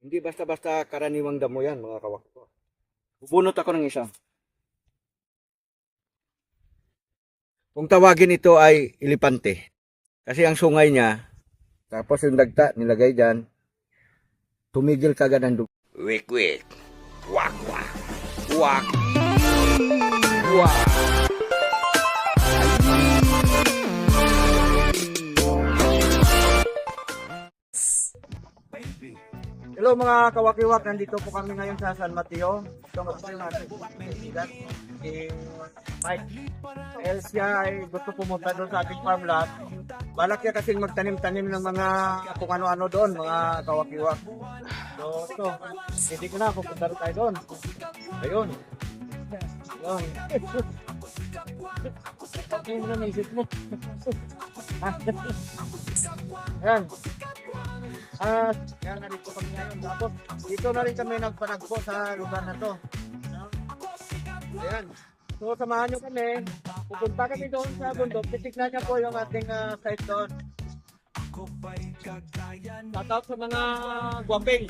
Hindi basta-basta karaniwang damo yan, mga kawak ko. Bubunot ako ng isa. Kung tawagin ito ay ilipante. Kasi ang sungay niya, tapos yung dagta nilagay dyan, tumigil kagad ang dugo. Wik, wik. Wak, wak. Wak. Hello mga kawakiwak, nandito po kami ngayon sa San Mateo. Ito nga po yung ating kaibigan, si Mike. Siya ay gusto pumunta doon sa ating farm lot. Balak niya kasing magtanim-tanim ng mga kung ano-ano doon, mga kawakiwak. So, ito, hindi ko na, pupunta tayo doon. Ayun. Ayun. Ano na naisip mo? Ayan. Ah, yan narito kami ngayon. Tapos, dito na rin kami nagpanagpo sa lugar na to. Ayan. So, samahan nyo kami. Pupunta kami doon sa bundok. Titignan niya po yung ating ah, site doon. Shoutout sa mga guwaping.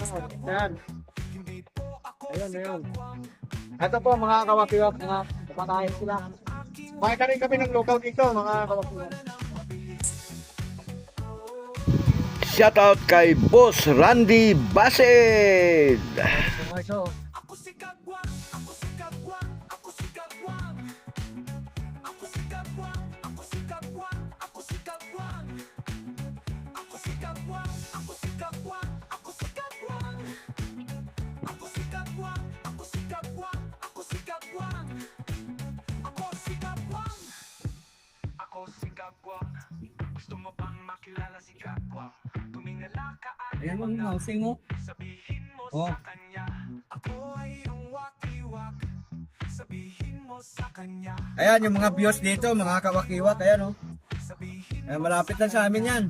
Oh, ayan. Ayun, ayun. Ito po mga kawakiwak, mga kumakain sila. Kumain ka rin kami ng local dito, mga kawakiwak. Shoutout kay Boss Randy Basid. Gusto mo bang makilala si at ayan mo yung housing Oh. yung mo sa kanya Ayan, yung mga views dito, mga kawakiwak, ayan oh. Ayan, malapit lang sa amin yan.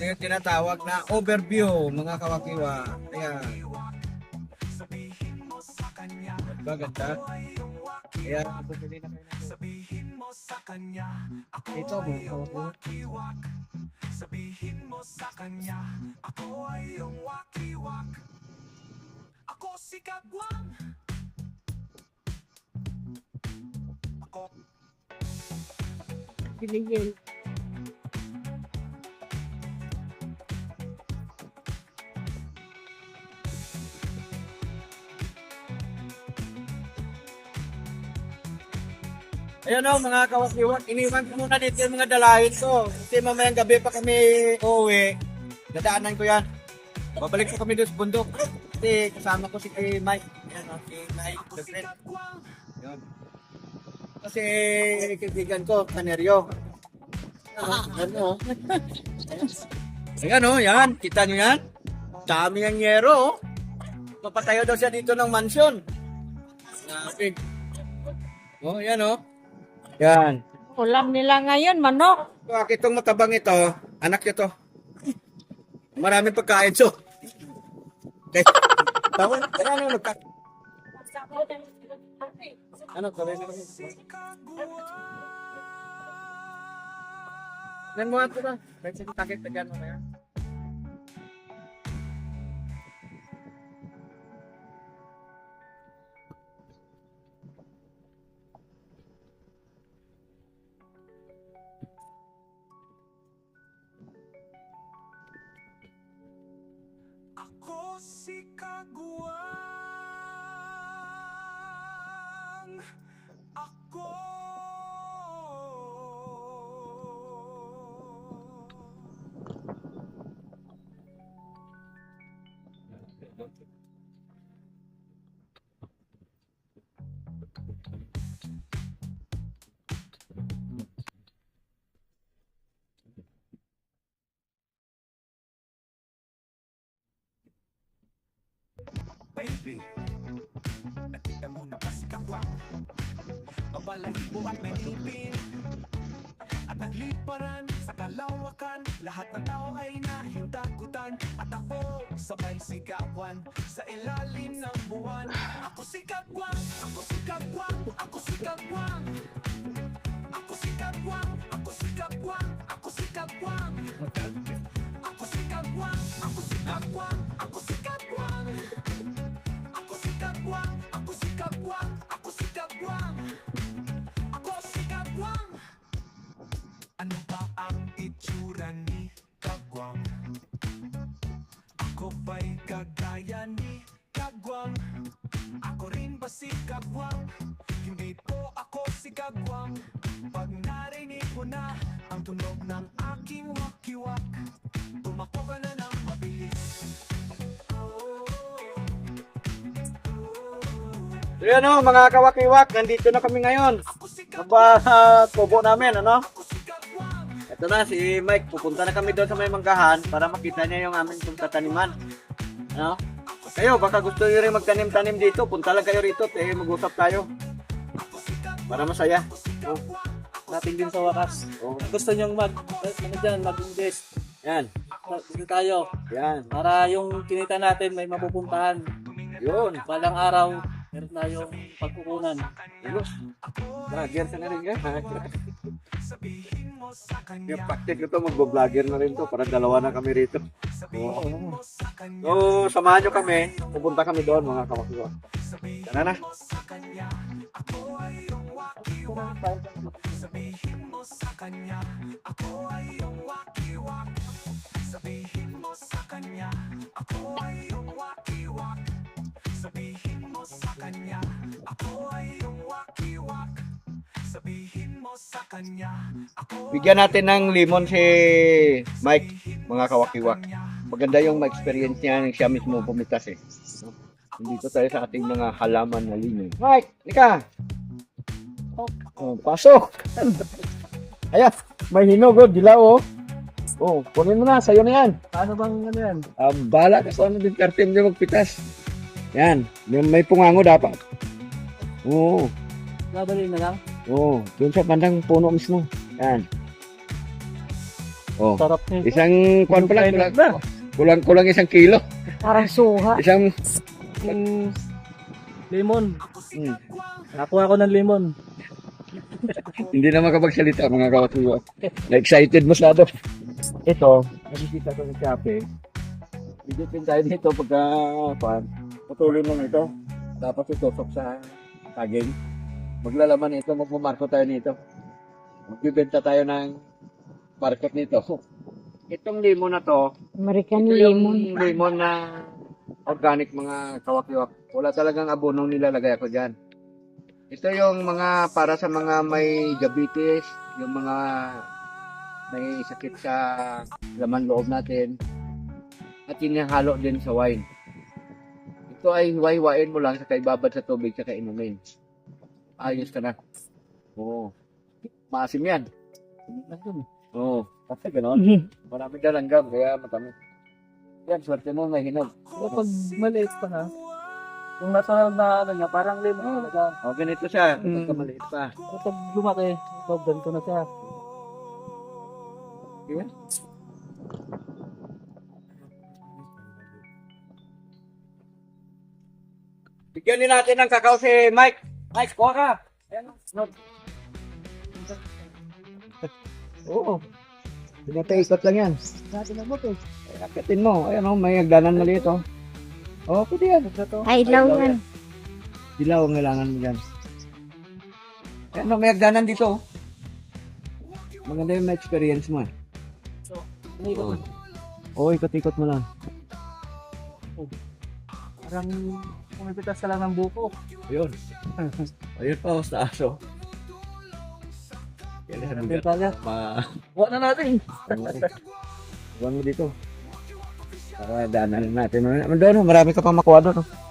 Ito yung tinatawag na overview, mga kawakiwak. Ayan, diba ganda? Ayan, Sabihin mo sa kanya Ako Ito, mga kawakiwak. wakiwak Sabihin mo sa kanya Ako ay yung wakiwak Ako si Kagwang Ako Binigyan. Ayan o, mga kawakiwak, iniwan ko muna dito yung mga dalahin ko. Kasi mamayang gabi pa kami uuwi. Dadaanan ko yan. Babalik ko kami doon sa bundok. Kasi kasama ko si Mike. Ayan o, si Mike, the friend. Yun. Kasi kaibigan ko, Kaneryo. Ano? Ayan o, yan. Kita nyo yan? Dami ang yero o. Daw siya dito ng mansion. Sabi. Oh, yan o. Yan. Ulam nila ngayon, manok. Bakit itong matabang ito, anak nyo to. Maraming pagkain so. Okay. Tawon, ano nagka... Ano, tuloy na. Yan mo ato na. Kahit sa takit na dyan mamaya. Ako Baby Nakita mo na ba si Kagwang Mabalahibo at may ngipin At nagliparan sa kalawakan Lahat ng tao ay nahintagutan At ako sabay sigawan Sa ilalim ng buwan Ako si Kagwang, ako si Kagwang, ako si Kagwang. Kagwang Pag narinig mo na ang tunog ng aking wakiwak Tumakbo ka na ng mabilis Oh, So yan o, mga kawakiwak, nandito na kami ngayon. Kagwang, Naba, kubo namin, ano? Ito na, si Mike, pupunta na kami doon sa may manggahan para makita niya yung aming tataniman. Ano? Kayo, baka gusto niyo rin magtanim-tanim dito, punta lang kayo rito, eh, mag-usap tayo. Para masaya. Oh, natin din sa wakas. oh. Gusto nyong mag, ano dyan, mag-invest. Yan, Dito tayo. yan. Para yung kinita natin may mapupuntahan. Yun. Balang araw, meron tayong pagkukunan. Ano? Vlogger ka na rin ka. Yung practice ko to, mag-vlogger na rin to. Para dalawa na kami rito. Sa kanya So, samahan nyo kami. Pupunta kami doon, mga kawakiwak. Tara na. Wakiwak Sabihin mo sa kanya Ako ay iyong wakiwak Sabihin mo sa kanya Ako ay iyong wakiwak Sabihin mo sa kanya Ako ay iyong wakiwak Sabihin mo sa kanya Ako Bigyan natin ng limon si Mike, mga kawakiwak. Maganda yung ma-experience niya nang siya mismo pumitas eh. No? Dito tayo sa ating mga halaman na limon. Mike, lika! Oh, pasok! Ayan, may hinog oh, dilaw oh. Oh, kunin mo na, sa'yo na yan. Paano bang ano yan? Um, bala ka sa ano din kartem niya magpitas. Yan, may, may pungango dapat. Oo, Babalik na lang. oo, doon sa bandang puno mismo. Yan. Oh, Sarap niya. isang kwan pa lang, kulang, kulang, kulang isang kilo. Parang suha. Isang, Yung lemon. hmm, Nakuha ko ng lemon. hindi na makapagsalita mga kawatuwa. Na-excited masyado. Ito, nakikita ko sa Shopee. Bigitin tayo dito pagka, pan, patuloy mo ito. Tapos itusok sa taging. Maglalaman ito, magmamarko tayo nito. Magbibenta tayo ng market nito. Itong limon na to, American ito yung lemon. limon na organic mga kawakiwak. Wala talagang abonong nilalagay ako dyan. Ito yung mga para sa mga may diabetes, yung mga may sakit sa laman loob natin. At hinahalo din sa wine. Ito ay hiwa-hiwain mo lang sa ibabad sa tubig sa inumin. Ayos ka na. Oo. Maasim yan. Oo. Kasi ganon. Marami dalanggam, kaya matamis. Yan, swerte mo, may hinog. Kapag maliit pa na, yung natural na ano niya, parang lemon talaga. O, ganito siya. Mm. Pagka maliit pa. Kapag lumaki, ito, ganito na siya. Diba? Bigyan din natin ng kakao si Mike. Mike, kuha ka. Ayan. No. Oo. Pinataikot lang yan. Natin na mo to. Akatin mo. Ayan o, may agdanan maliit o. Oo, pwede yan. Ay, ilawan. Dilaw ang kailangan mo dyan. Ayan o, may agdanan dito. oh. Maganda yung ma-experience mo. eh. Hindi ko. Oo, ikot-ikot mo lang. Parang pumipitas ka lang ng buko. Ayun. Ayun pa oh, sa aso. Kailangan Pero kaya, ma... buwa na natin. Huwag mo dito. Para daanan natin. Doon, marami ka pa makuha doon. oh.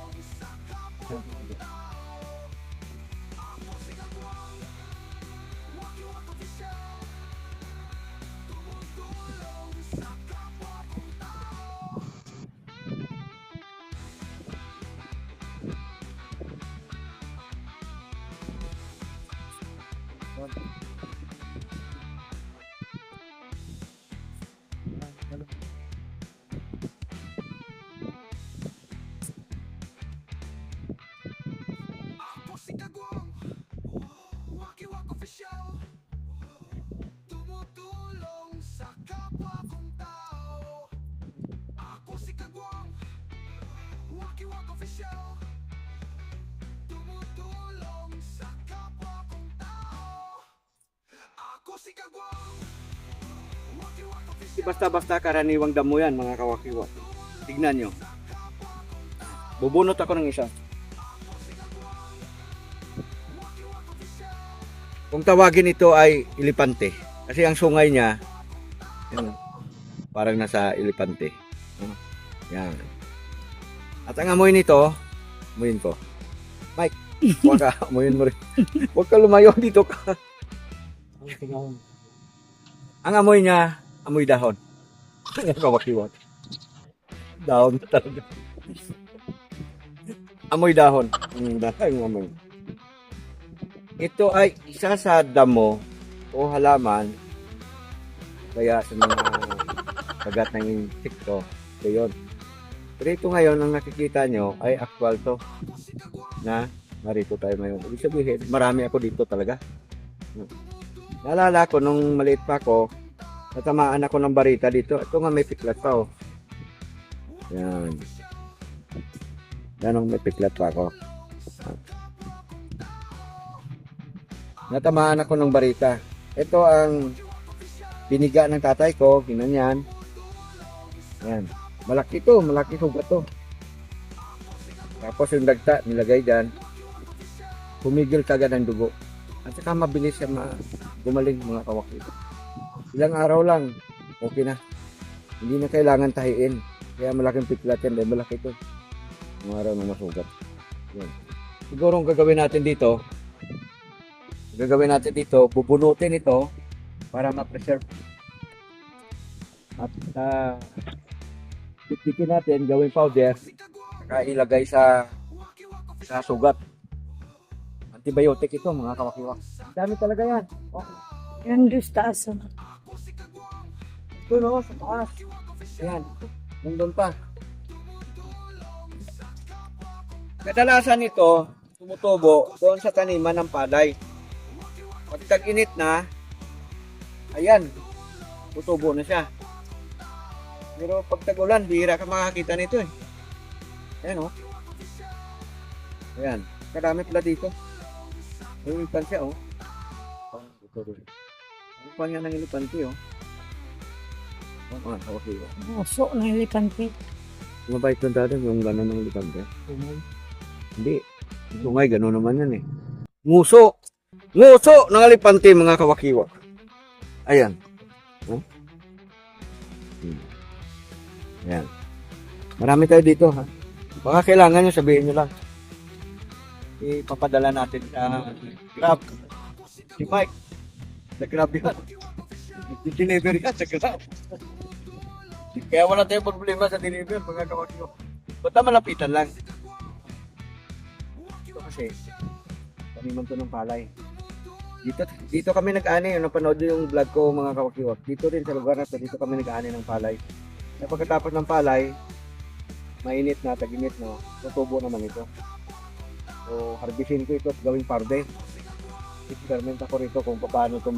Hindi basta-basta karaniwang damo yan, mga kawakiwa. Tignan nyo. Bubunot ako ng isa. Kung tawagin ito ay ilipante. Kasi ang sungay niya, yan, parang nasa ilipante. Yan. At ang amoy nito, amoyin ko. Mike, huwag ka, amoyin mo rin. Huwag ka lumayo dito ka. Ang amoy niya, amoy dahon. Ang kawakiwat. Dahon talaga. amoy dahon. Ang dahon amoy. Ito ay isa sa damo o halaman kaya sa mga kagat ng insekto. Ito yun. Pero ito ngayon, ang nakikita nyo ay actual to na narito tayo ngayon. Ibig sabihin, marami ako dito talaga. Naalala ko nung maliit pa ako, natamaan ako ng barita dito. Ito nga may piklat pa oh. Yan. Yan ang may piklat pa ako. Natamaan ako ng barita. Ito ang biniga ng tatay ko, ginanyan. Yan. Malaki to, malaki sugat to. Tapos yung dagta, nilagay dyan. Humigil kagad ang dugo. At saka mabilis siya ma gumaling mga kawaki. Ilang araw lang, okay na. Hindi na kailangan tahiin. Kaya malaking piklat yan dahil malaki ito. Mga araw na masugat. Yan. Siguro ang gagawin natin dito, gagawin natin dito, bubunutin ito para ma-preserve. At uh, pitpikin natin, gawing powder, saka ilagay sa sa sugat. Antibiotic ito mga kawakiwa. Ang dami talaga yan. Oh, Yan oh. ito no, sa taas. Ayan, nandun pa. Kadalasan ito, tumutubo doon sa taniman ng palay. Pag tag-init na, ayan, tutubo na siya. Pero pag tag-ulan, bihira ka makakita nito eh. Ayan oh. Ayan, kadami pala dito. May ilipan siya oh. Oh, ito rin. Ano pa nga ng ilipante oh. Oh, ah, okay. oh. Puso ng elepante. Mabait lang dati yung gano'n ng ilipante. Hindi. Sungay, gano'n naman yan eh. Nguso! Nguso ng alipante mga kawakiwa. Ayan. Oh. Hmm. Ayan. Marami tayo dito ha. Baka kailangan nyo sabihin nyo lang. Ipapadala natin sa Grab. Si Mike. Sa Grab yan. I-deliver yan sa Grab. Kaya wala tayong problema sa deliver mga kawakiwa. Basta malapitan lang. Ito kasi, taniman to ng palay. Dito, dito kami nag-ani, napanood nyo yung vlog ko mga kawakiwak. Dito rin sa lugar na to, dito kami nag-ani ng palay. Na pagkatapos ng palay, mainit na, tag-init na, tutubo naman ito. So, harbisin ko ito at gawing parde. Experiment ako rito kung paano ito. Kung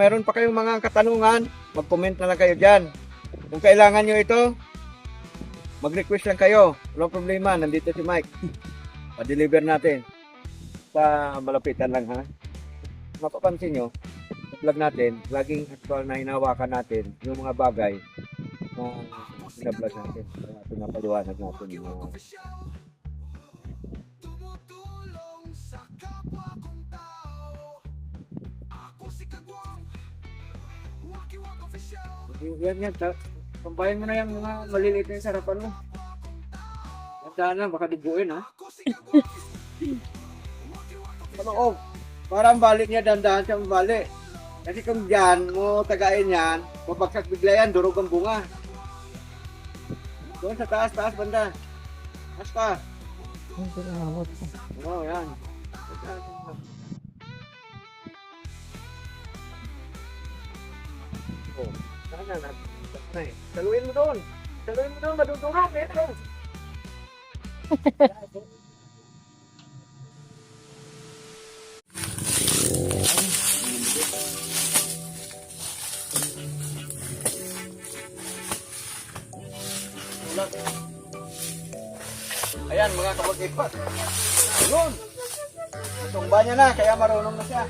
meron pa kayong mga katanungan, mag-comment na lang kayo dyan. Kung kailangan nyo ito, mag-request lang kayo. Walang problema, nandito si Mike. Pa-deliver natin. Sa malapitan lang ha. Mapapansin nyo, sa vlog natin, laging actual na hinawakan natin yung mga bagay na sinablog natin. Kaya pinapaliwanag natin yung mga Yan yan, Pampayin mo na yung mga maliliit na yung sarapan mo. Tandaan na, baka diguin ha. Ano oh, parang balik niya, dandahan siya balik. Kasi kung dyan mo tagain yan, babagsak bigla yan, durog ang bunga. Doon sa taas, taas banda. Taas ka. Oo, oh, yan. Oh, sana na. Eh. Saluin mo doon. Saluin mo doon, madudurog. Ito. Kabag-ipat. Ayun. Tumba niya na, kaya marunong na siya.